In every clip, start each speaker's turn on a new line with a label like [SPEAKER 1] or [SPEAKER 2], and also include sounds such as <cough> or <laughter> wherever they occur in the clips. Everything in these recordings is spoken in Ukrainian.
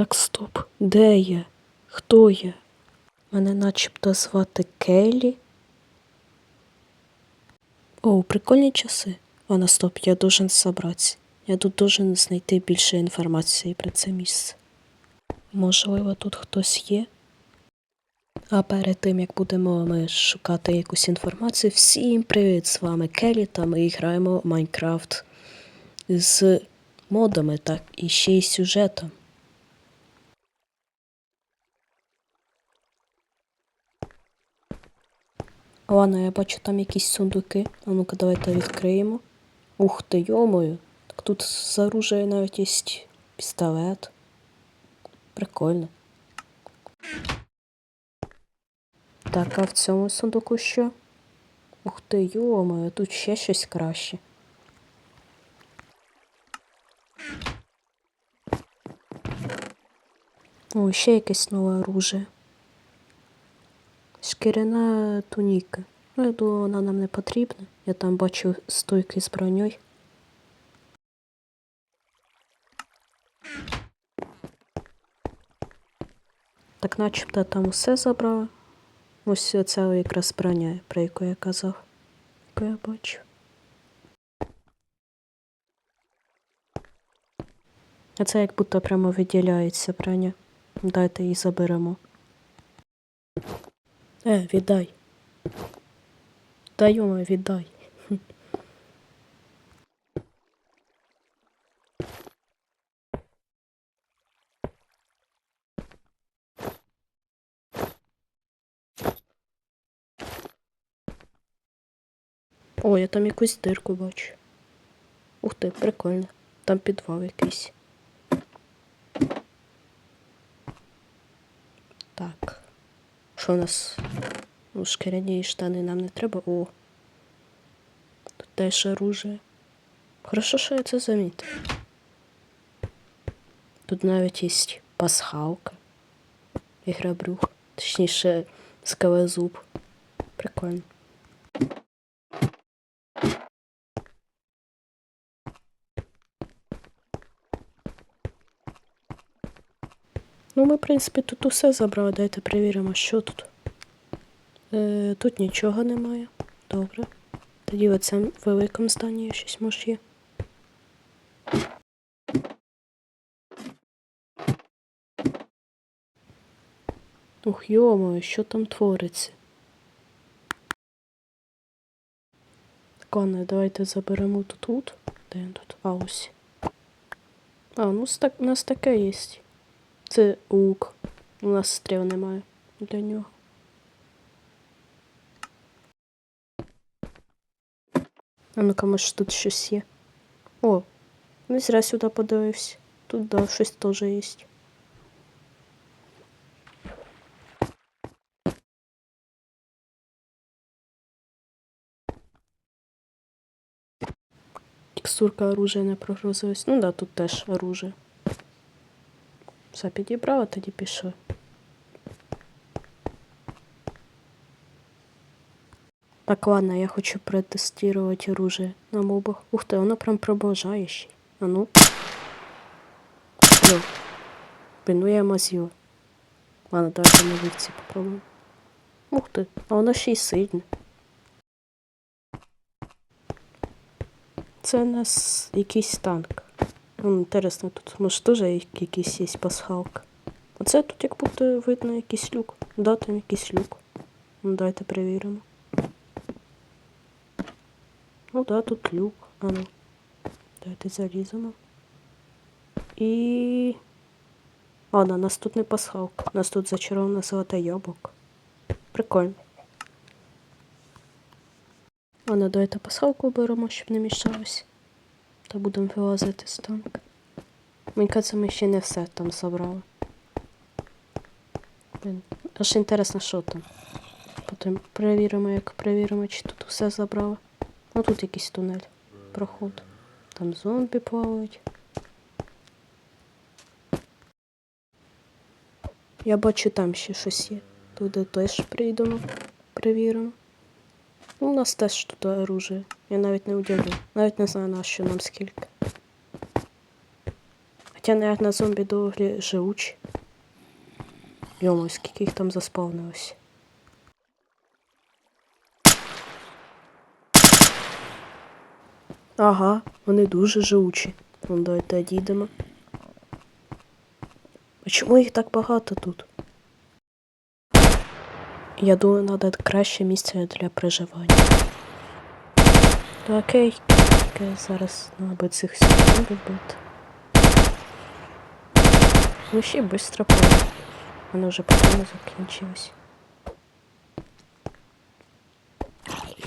[SPEAKER 1] Так, стоп. Де я? Хто я? Мене начебто звати Келлі. О, прикольні часи. Вона стоп, я должен собратися. Я тут должен знайти більше інформації про це місце. Можливо, тут хтось є? А перед тим, як будемо ми шукати якусь інформацію, всім привіт! З вами Келі, та ми граємо Майнкрафт з модами, так і ще й сюжетом. Ладно, я бачу там якісь сундуки. А ну-ка, давайте відкриємо. Ух ти, йомою. Так тут з оружия навіть є пістолет. Прикольно. Так, а в цьому сундуку що? Ух ти, йомою, тут ще щось краще. О, ще якесь нове оружие. Шкіряна туніка. Ну, я думаю, вона нам не потрібна. Я там бачу стойки з броньою. Так начебто там усе забрала. Ось оця якраз броня, про яку я казав. Яку я бачу. А це як будто прямо виділяється броня. Дайте її заберемо. Е, віддай. Та йома, віддай. О, я там якусь дирку бачу. Ух ти, прикольно. Там підвал якийсь. Так. Що у нас? Ну, шкіряні штани нам не треба. О. Тут теж оружие. Хорошо, що я це замітив. Тут навіть є пасхалка. І грабрюх. Точніше, скалезуб. Прикольно. Ну, ми, в принципі, тут усе забрали. Дайте перевіримо, що тут. Е, тут нічого немає. Добре. Тоді в цьому великому зданні щось може є. Ух, йомою, що там твориться? Ладно, давайте заберемо тут. Де він тут? А, ось. А, ну у нас таке є. Це лук. У нас стріл немає для нього. А ну-ка, може тут щось є. О, не зря сюди подивився. Тут да, щось теж є. Текстурка оружия не прогрузилась. Ну да, тут теж оружие. Все підібрала, тоді пішли. Так, ладно, я хочу протестировать оружие на мобах. Ух ты, оно прям продолжає. А ну. Йо. Блин, ну я мазила. Ладно, давайте на вівці попробуємо. Ух ти, а воно ще й сильне. Це у нас якийсь танк. Інтересно, тут може теж якийсь є пасхалка. Оце тут як будто видно якийсь люк. Да, там якийсь люк. Ну, давайте перевіримо. Ну да, тут люк. А ну. Давайте заліземо. І. Ладно, нас тут не пасхалка. У нас тут зачароване золоте яблуко. Прикольно. Ладно, давайте пасхалку беремо, щоб не мішалось. Та будемо вилазити з танка. Мені кажеться, ми ще не все там забрали. Блін, аж інтересно, що там. Потім перевіримо, як перевіримо, чи тут все забрали. Ну тут якийсь тунель. Проход. Там зомбі плавають. Я бачу, там ще щось є. Туди теж прийдемо, перевіримо. Ну, у нас теж тут оружие. Я навіть не удивлю. Навіть не знаю, на що нам скільки. Хоча Хоча, наверное, зомбі доволі живучі. Йому, скільки їх там заспавнилось. Ага, вони дуже живучі. Ну, давайте одійдемо. А чому їх так багато тут? Я думаю, треба краще місце для проживання. Та окей, зараз треба цих секунд робити. Ну ще швидко пройде. Воно вже потім закінчилось.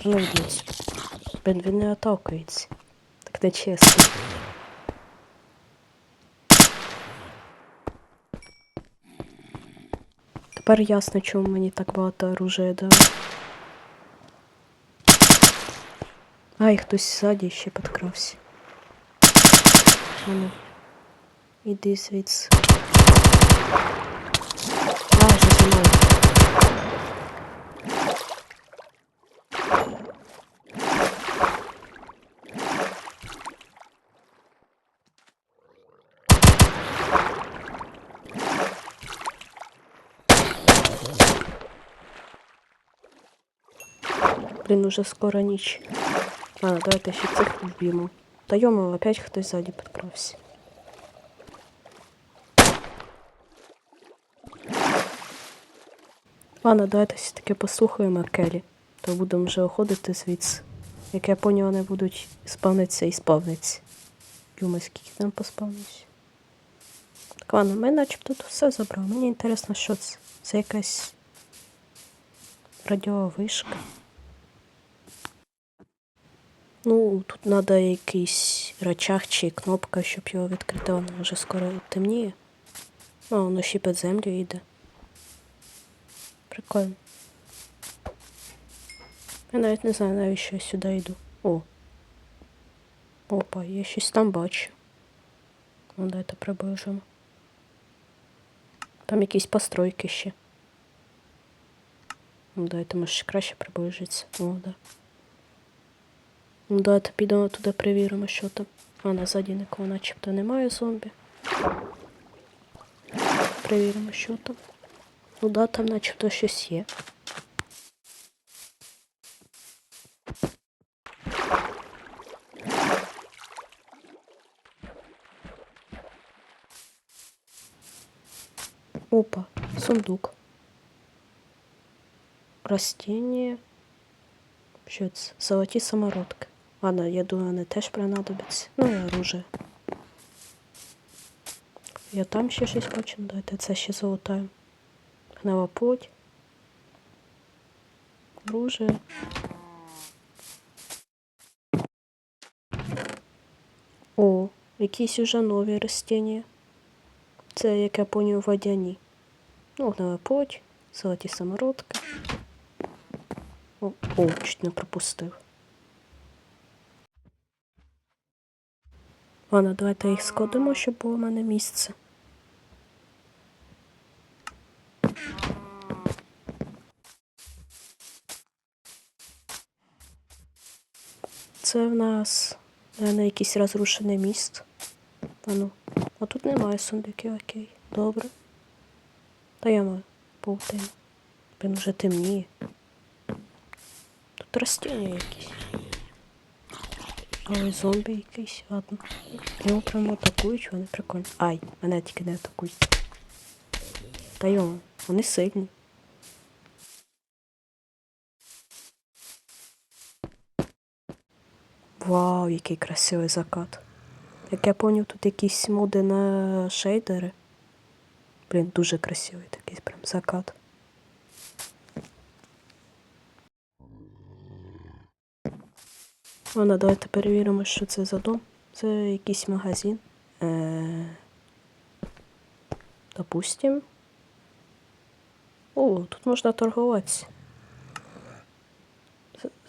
[SPEAKER 1] Ну, дивіться. Блін, він не атакується. Так не чесно. Тепер ясно, чому мені так багато оружия дали. Ай, хтось ззаді ще підкрався. Ану. Іди звідси. А, вже зі Блін, уже скоро ніч. Ладно, давайте ще цих вб'ємо. Та йому опять хтось ззаді підкрався. Ладно, давайте все-таки послухаємо Келі, то будемо вже уходити звідси. Як я поняв, вони будуть спавнитися і спавнитися. Думаю, скільки там поспавниться. Так, ладно, ми начебто тут все забрали. Мені інтересно, що це. Це якась радіовишка. Ну, тут треба якийсь рычаг чи кнопка, щоб його відкрити, воно вже скоро темніє. А, воно ще під землю йде. Прикольно. Я навіть не знаю, навіщо я сюди йду. О. Опа, я щось там бачу. Ну, дайте приближимо. Там якісь постройки ще. Ну, дайте, може, ще краще приближиться. О, да. Ну, давайте підемо туди перевіримо, що там. А, назаді нікого начебто немає зомбі. Перевіримо, що там. Ну да, там начебто щось є. Опа, сундук. Растение. Що це? Золоті самородки. Ладно, я думаю, вони теж принадобляться. Ну і оружие. Я там ще щось бачу, давайте це ще золотаю. Гнила плоть. Оружие. О, якісь уже нові растения. Це, як я поняв, водяні. Ну, гнила плоть, золоті самородки. О, о, чуть не пропустив. Ладно, давайте їх складемо, щоб було в мене місце. Це в нас на якийсь розрушений міст. А ну, а тут немає сундуків, окей. Добре. Та я маю паутину. Він вже темніє. Тут растения якісь. Ой, зомбі якийсь, ладно. Його прямо атакують, вони прикольні. Ай, мене тільки не атакують. Та йо, вони сильні. Вау, який красивий закат. Як я поняв, тут якісь моди на шейдери. Блін, дуже красивий такий прям закат. Ладно, давайте перевіримо, що це за дом. Це якийсь магазин. Е... Допустим. О, тут можна торгуватися.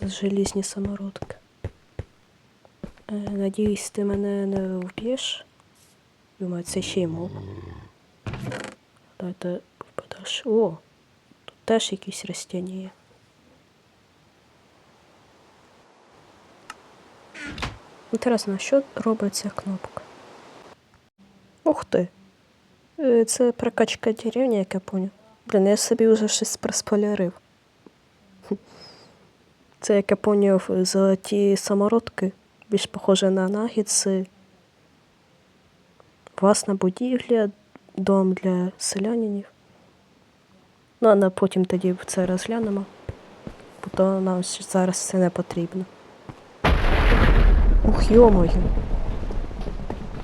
[SPEAKER 1] Желізні самородки. Е, надіюсь, ти мене не вб'єш. Думаю, це ще й мов. Давайте подаш. О, тут теж якісь растіння є. Інтересно, що робить ця кнопка? Ух ти. Е, Це прокачка деревні, як я поняв. Блін, я собі вже щось проспойлерив. Хм. <laughs> Це, як я поняв, золоті самородки. Більш похоже на нагідси. Власна будівля, дом для селянинів. Ну, а потім тоді це розглянемо. Бо то нам зараз це не потрібно. Ух, йомою.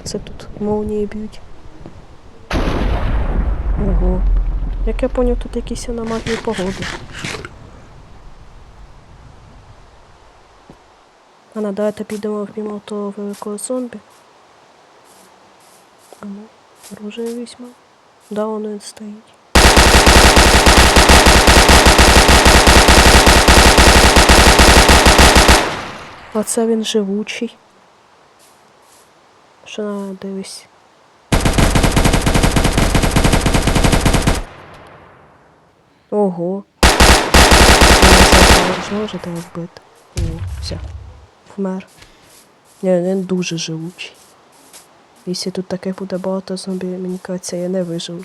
[SPEAKER 1] Це тут молнії б'ють. Ого. Як я поняв, тут якісь аномальні погоди. Ладно, давайте підемо вб'ємо того великого зомбі. А ну, оружие візьмемо. Да, воно він стоїть. А це він живучий. Що на дивись. Ого. Зможете вбити. О, все. Вмер. Ні, він дуже живучий. Якщо тут таке буде багато зомбі, мені кажеться, я не виживу.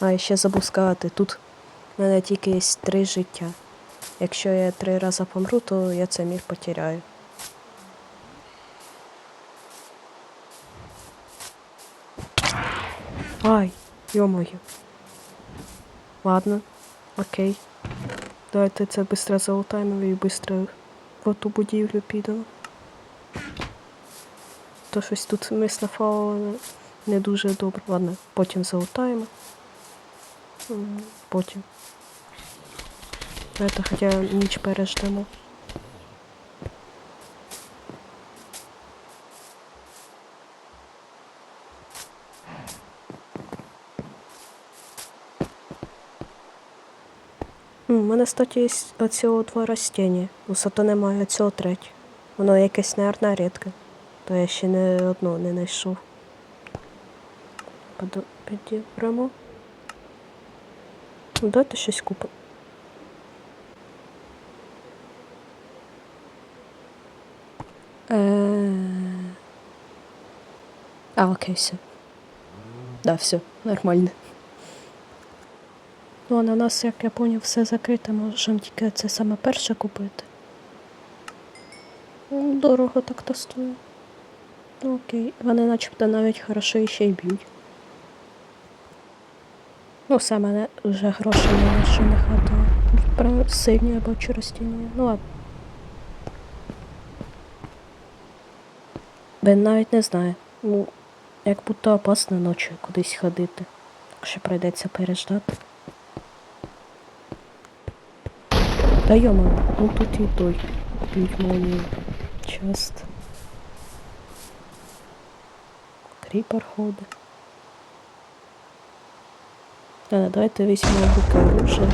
[SPEAKER 1] А, ще забув сказати, тут в мене тільки є три життя. Якщо я три рази помру, то я це мір потеряю. Ай, ё-моё. Ладно, окей. Давайте це швидко залутаємо і швидко в ту будівлю підемо. То щось тут ми снафали не, не дуже добре. Ладно, потім залутаємо. Потім. Давайте хоча ніч переждемо. У мене, кстати, є оцього два растіння. У немає оцього третє. Воно якесь, наверное, рідке. То я ще не одно не знайшов. Підібремо. Давайте щось купимо. А, окей, все. Да, все, нормально. Ну, а на нас, як я поняв, все закрите, можемо тільки це саме перше купити. Ну, Дорого так то стоїть. Ну окей. Вони начебто навіть хорошо ще й б'ють. Ну, все мене вже грошей на що не хватає. Про сильні або ростіння. Ну ладно. Ben навіть не знаю. Ну, як будто опасно ночі кудись ходити. Так що прийдеться переждати. Та йома, ну тут і той. Молнію. Часто. Кріпер ходить. Ладно, давайте візьмемо в руки оружие.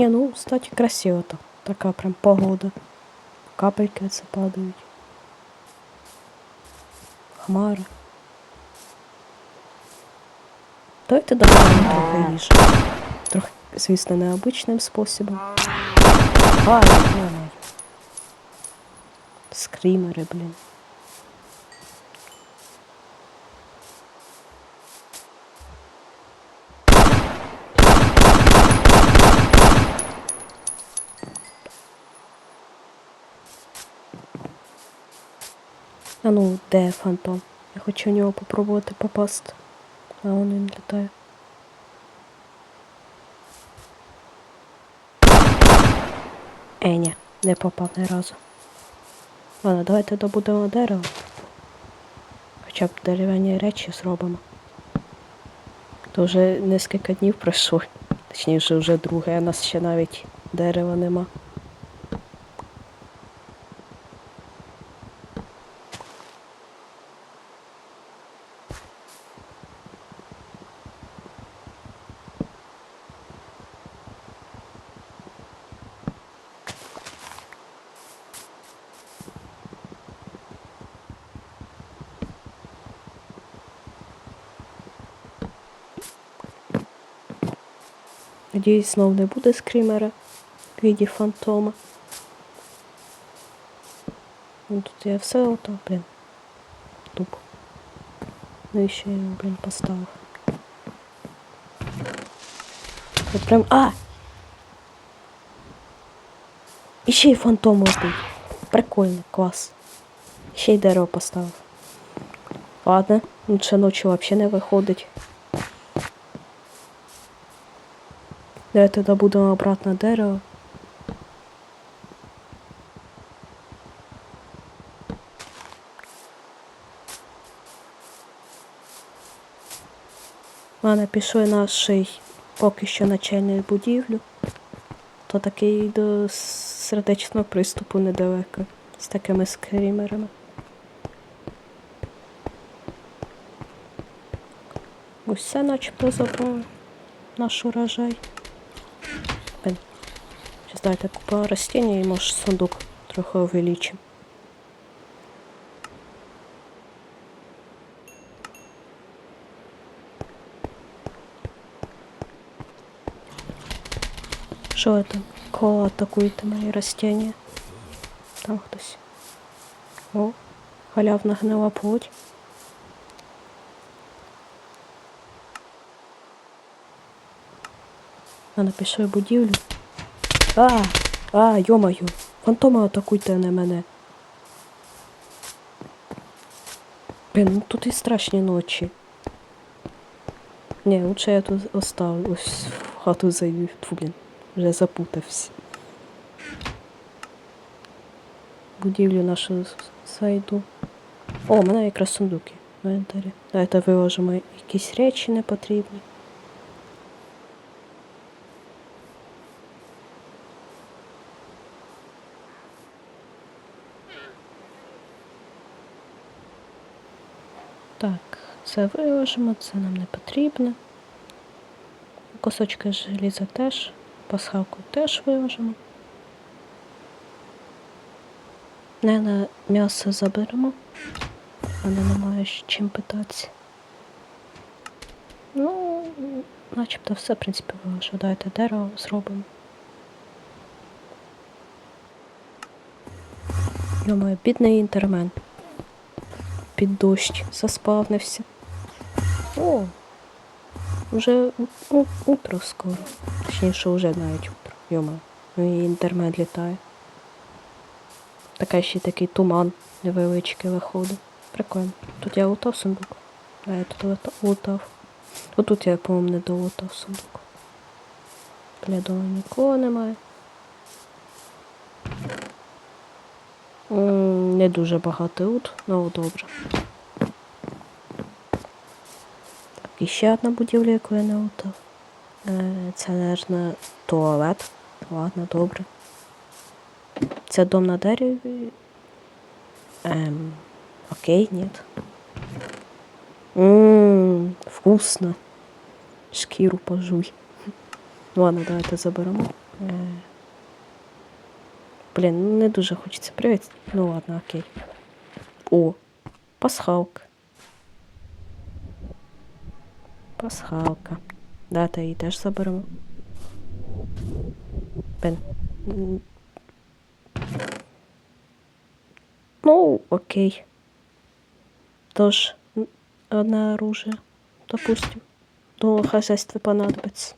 [SPEAKER 1] Не, ну, кстати, красиво так. Така прям погода. Капельки це падають. Хмари. Давайте додамо трохи їжі. Трохи, звісно, необичним способом. Ай, ай. Скрімери, блін. А ну, де фантом? Я хочу в нього попробувати попасти. А он він літає. Е, ні, не попав ні разу. Ладно, давайте добудемо дерево. Хоча б дерев'яні речі зробимо. То вже нескільки днів пройшло. Точніше, вже друге, а нас ще навіть дерева нема. Надіюсь, знов не буде скрімера в віді фантома. Ну тут я все ото, блін. Тупо. Ну і ще його, блін, поставив. Я прям. А! І ще й фантом убив. Прикольно, клас. Ще й дерево поставив. Ладно, лучше ночі взагалі не виходить. Давайте добудемо обратно дерево. Ладно, пішли наш поки що начальної будівлю. То такий до сердечного приступу недалеко з такими скрімерами. Ось все начебто забрали наш урожай. Блин. Сейчас давайте купимо растения и может сундук трохи увеличим. Що это? Кого атакуєте мої растения? Там хтось. О, халявна гнила плоть. А напиши будівлю. А, а, йомаю. Фантома атакуйте не мене. Блін, ну тут і страшні ночі. Ні, лучше я тут оставлю. Ось в хату зайду. Тьфу, блін, вже запутався. Будівлю нашу зайду. О, у мене якраз сундуки в інвентарі. Давайте виложимо якісь речі непотрібні. Так, це виложимо, це нам не потрібно. Кусочки желіза теж, пасхалку теж виложимо. Не на м'ясо заберемо. Мене немає чим питатися. Ну, начебто все, в принципі, виложу. Давайте дерево зробимо. Йомаю, бідний інтермен під дощ заспавнився. О, вже у- у- утро скоро. Точніше, вже навіть утро. Йома, ну і інтермед літає. Така ще такий туман невеличкий виходить. Прикольно. Тут я лутав сундук. А я тут лута- лутав. Отут я, по-моєму, не долутав сундук. Бля, нікого немає. Не дуже багато лут, ну добре. Так, і ще одна будівля, яку я не лутав. Е, Це, наверное, туалет. Ладно, добре. Це дом на дереві. Ем, окей, нет. Ммм, вкусно. Шкіру пожуй. Ладно, давайте заберемо. Е, Блін, не дуже хочеться. Привіт. Ну ладно, окей. О, пасхалка. Пасхалка. Дата її теж заберемо. М. Ну, окей. Тож, одне оружие, допустим. До хозяйства понадобится.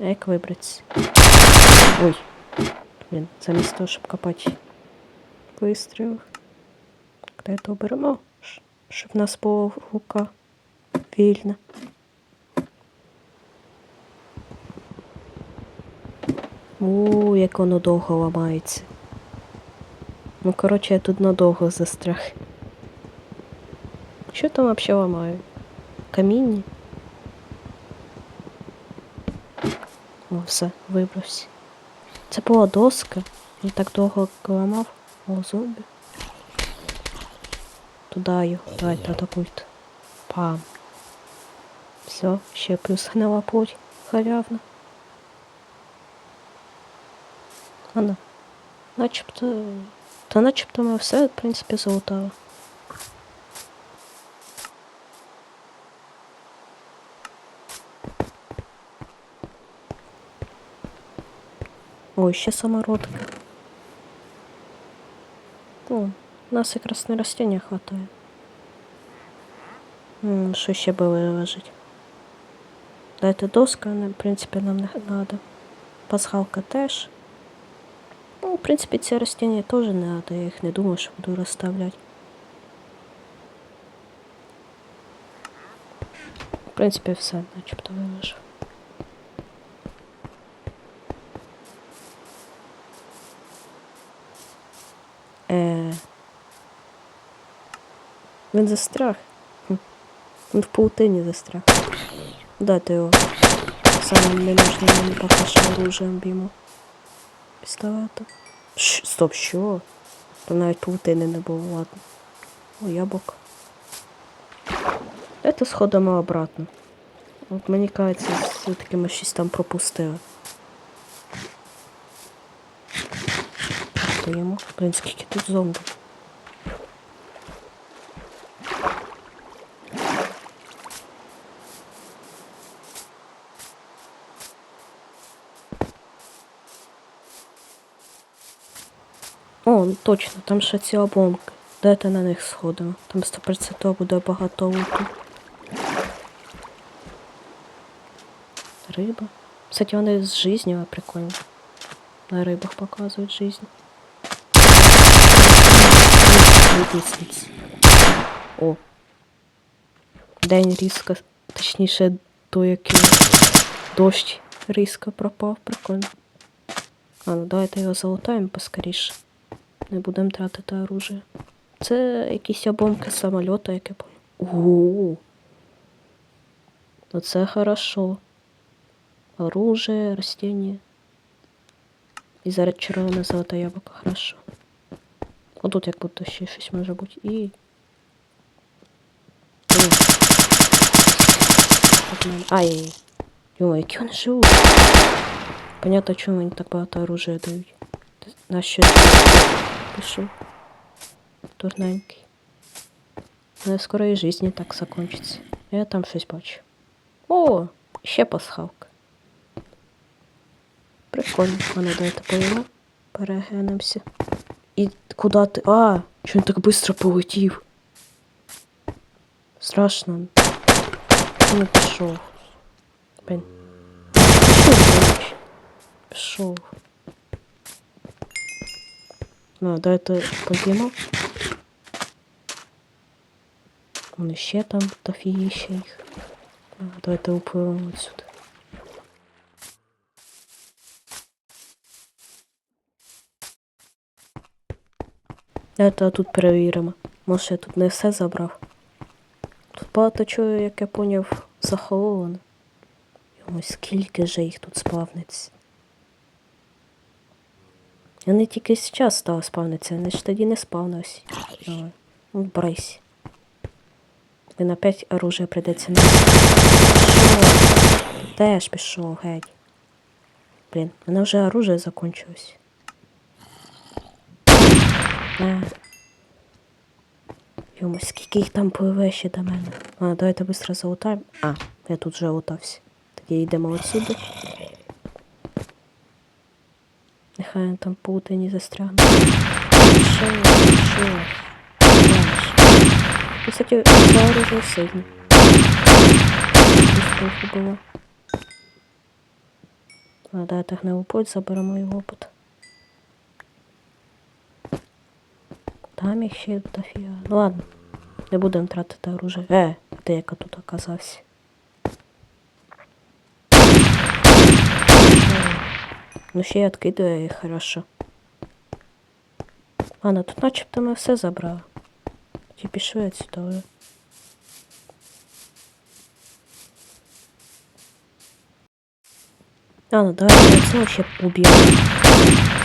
[SPEAKER 1] А як вибратися? Ой. Блін, замість того, щоб копати вистріл. Давайте оберемо, щ- щоб нас була рука вільна. У, як воно довго ламається. Ну, коротше, я тут надовго застряг. Що там взагалі ламаю? Каміння? О, все, вибрався. Це була доска. Я так довго ламав. О, зомбі. Туди його. Давайте атакуйте. Пам. Все, ще плюс гнила плоть. Халявна. Ладно. Начебто. Та начебто ми все, в принципі, залутали. Ой, ще самородки. О, у нас якраз на растіння хватає. М, Що ще би виложить? Дайте доска, в принципі, нам не треба. Пасхалка теж. Ну, в принципі, ці растіння теж не треба, я їх не думаю, що буду розставляти. В принципі, все, начебто виложив. Е. Він застряг. Він в паутині застряг. Дайте його. Самим ненужним мені поки що оружием б'ємо. Пістолета. Ш, стоп, що? Там навіть паутини не було, ладно. О, яблуко. Давайте сходимо обратно. От мені кажеться, все-таки ми щось там пропустили. Блін, скільки тут зомбі. Точно, там ще ці обломки. Дайте на них сходимо. Там 100% буде багато луту. Риба. Кстати, вони з жизнью прикольно. На рибах показують жизнь. О. День різко, точніше, то який дощ різко пропав, прикольно. А, ну давайте його залутаємо поскоріше. Не будемо тратити оружие. Це якісь обломки самольота, яке. Ого. Ну це хорошо. Оружие, растения. І зараз червоне золоте яблуко, хорошо. Отут як будто ще щось може бути. І. Ай-яй-яй. Йо, які вони живуть. Понятно, чому мені так багато оружия дають. На що пішов. Турненький. Але скоро і життя так закончиться. Я там щось бачу. О, ще пасхалка. Прикольно. Мене давайте поїмо. Переглянемося. І куди ти. А, чого він так швидко полетів? Страшно. Не пішов. Блін. Пішов, Пішов. Ну, давайте поїмо. Вони ще там дофігіще їх. А, Давайте upливемо отсюди. Давайте тут перевіримо. Може я тут не все забрав. Тут багато чого, як я поняв, захоловано. Ось скільки же їх тут спавниться. Вони тільки зараз стали спавнитися, вони ж тоді не спавнились. Давай. Ну, брайся. Він опять оружие придеться Теж пішов, геть. Блін, в мене вже оружие закончилось. На. Йому, скільки їх там пливе ще до мене. А, давайте швидко залутаємо. А, я тут вже лутався. Тоді йдемо отсюди. Нехай він там паутині застрягне. Пішов. Ну, Кстати, це оружие сильне. Успіху було. А, давайте гнилопуть, заберемо його опит. Там їх ще дофіга. Ну ладно, не будемо тратити оружие. Е, ти яка тут оказався? Ну ще й откидує їх хорошо. Ладно, тут начебто ми все забрали. Ті пішли отсюда вже. А, ну давай це ще уб'ємо.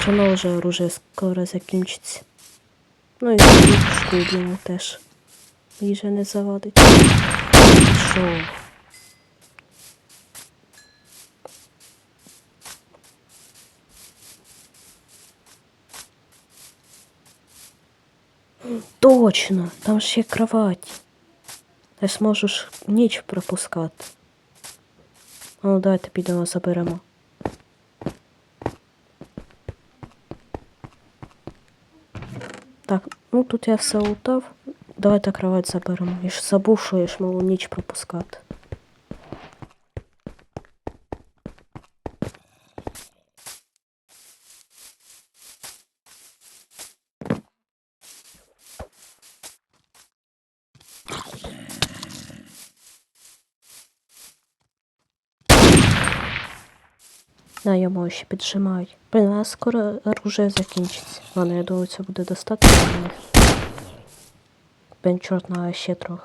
[SPEAKER 1] Воно вже оружие скоро закінчиться. Ну і шку уб'ємо теж. Їжа не завадить. Пішов. Точно, там ще кровать. Я зможу ніч пропускати. Ну давайте підемо заберемо. Так, ну тут я все лутав. Давайте кровать заберемо. Я ж забув, що я ж можу ніч пропускати. Ще піджимають. Блін, у нас скоро оружие закінчиться. Ладно, я думаю, це буде достатньо. Блін, чорт, на ще трохи.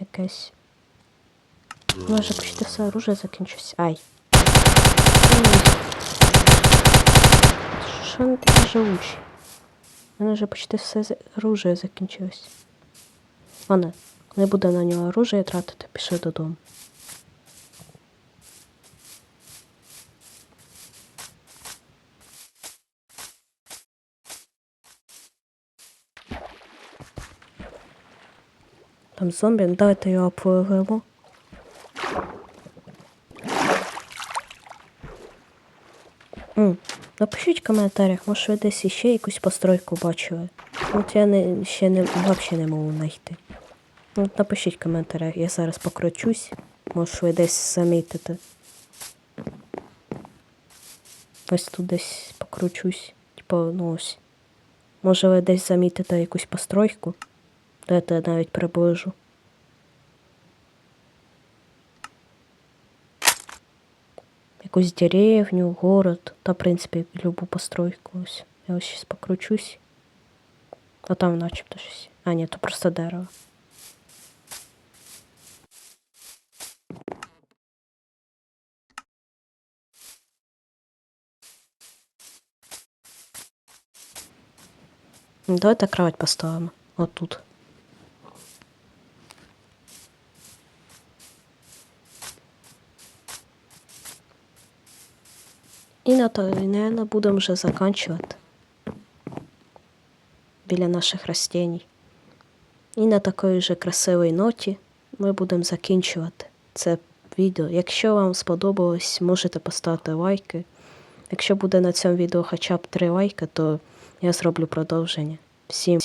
[SPEAKER 1] Якесь. Може почти все оружие закінчилось. Ай. Що вони такі живучі? У мене вже почти все оружие закінчилось. Ладно, не буду на нього оружие тратити, пішли додому. Там зомбі, ну, давайте його повелимо. Напишіть в коментарях, може ви десь іще якусь постройку бачили. От я не, ще не, взагалі не можу знайти. От напишіть в коментарях, я зараз покручусь. Може ви десь замітите. Ось тут десь покручусь. Типа, ну ось. Може ви десь замітите якусь постройку. Дайте я навіть приближу. Якусь деревню, город, та, в принципі, любу постройку. Ось. Я ось щас покручусь. А там начебто щось. А, ні, то просто дерево. Ну, Давайте кровать поставимо. От тут. І на то, наверное, будемо вже заканчувати. Біля наших растений. І на такій же красивій ноті ми будемо закінчувати це відео. Якщо вам сподобалось, можете поставити лайки. Якщо буде на цьому відео хоча б 3 лайки, то я зроблю продовження. Всім